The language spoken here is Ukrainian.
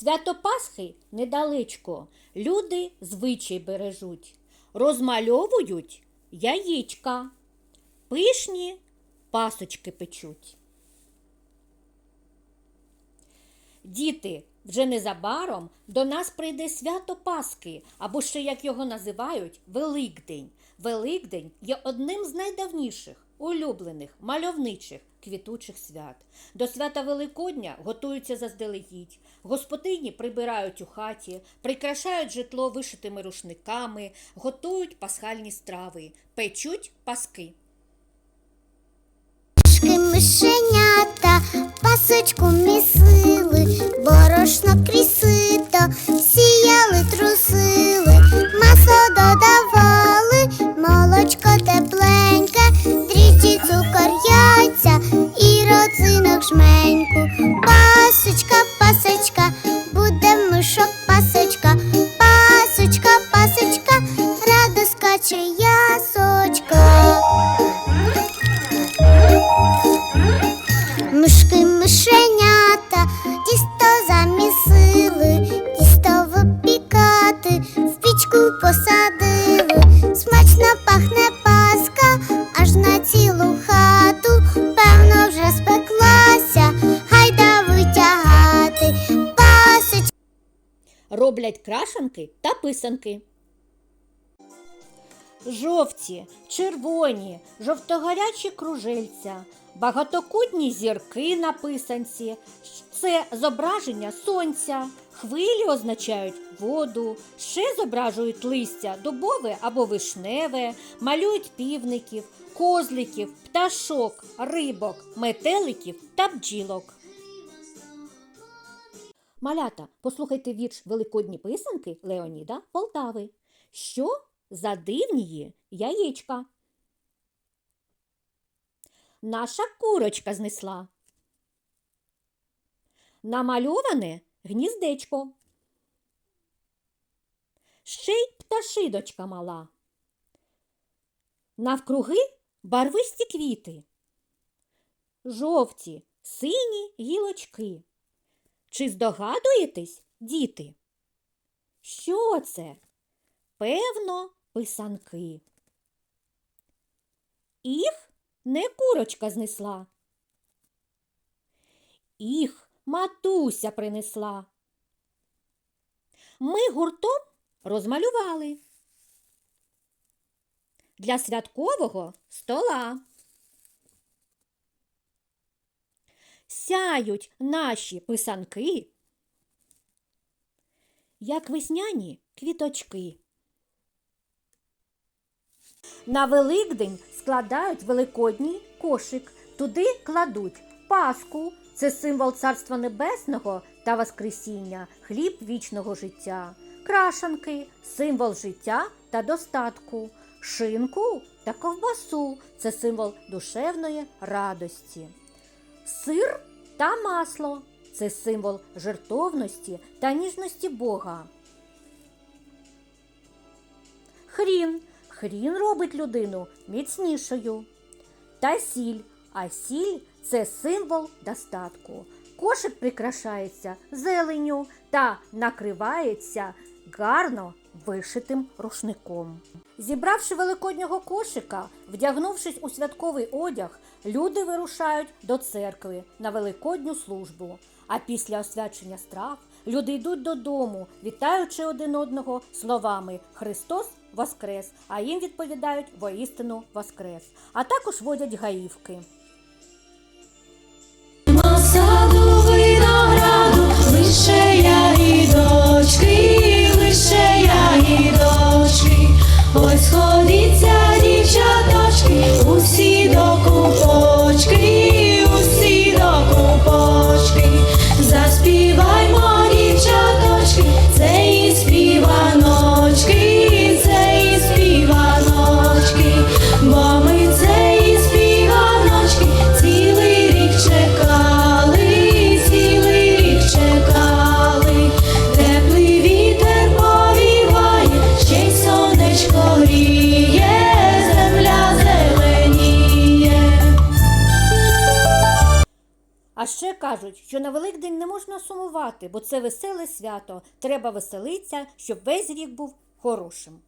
Свято Пасхи недалечко, люди звичай бережуть, розмальовують яєчка, пишні пасочки печуть. Діти, вже незабаром до нас прийде свято Пасхи, або ще, як його називають, Великдень. Великдень є одним з найдавніших, улюблених, мальовничих, квітучих свят. До свята Великодня готуються заздалегідь. Господині прибирають у хаті, прикрашають житло вишитими рушниками, готують пасхальні страви, печуть паски. Пасочку місили, скаче ясочка. Мишки мишенята, тісто замісили, тісто випікати, в пічку посадили, смачно пахне паска, аж на цілу хату, певно, вже спеклася, гайда витягати, пасочка. роблять крашанки та писанки. Жовті, червоні, жовтогарячі кружельця, багатокутні зірки на писанці. Це зображення сонця. Хвилі означають воду, ще зображують листя дубове або вишневе, малюють півників, козликів, пташок, рибок, метеликів та бджілок. Малята, послухайте вірш Великодні писанки Леоніда Полтави. Що за дивніє яєчка? Наша курочка знесла. Намальоване гніздечко. Ще й пташидочка мала. Навкруги барвисті квіти. Жовті, сині гілочки. Чи здогадуєтесь, діти? Що це? Певно, писанки. Їх не курочка знесла. Їх матуся принесла. Ми гуртом розмалювали для святкового стола. Сяють наші писанки, як весняні квіточки. На Великдень складають великодній кошик. Туди кладуть паску, це символ Царства Небесного та Воскресіння, хліб вічного життя, крашанки, символ життя та достатку, шинку та ковбасу це символ душевної радості. Сир та масло це символ жертовності та ніжності Бога. Хрін. Хрін робить людину міцнішою. Та сіль. А сіль це символ достатку. Кошик прикрашається зеленю та накривається гарно вишитим рушником. Зібравши великоднього кошика, вдягнувшись у святковий одяг, люди вирушають до церкви на великодню службу. А після освячення страв люди йдуть додому, вітаючи один одного словами Христос Воскрес, а їм відповідають воістину Воскрес, а також водять гаївки. А ще кажуть, що на Великдень не можна сумувати, бо це веселе свято. Треба веселитися, щоб весь рік був хорошим.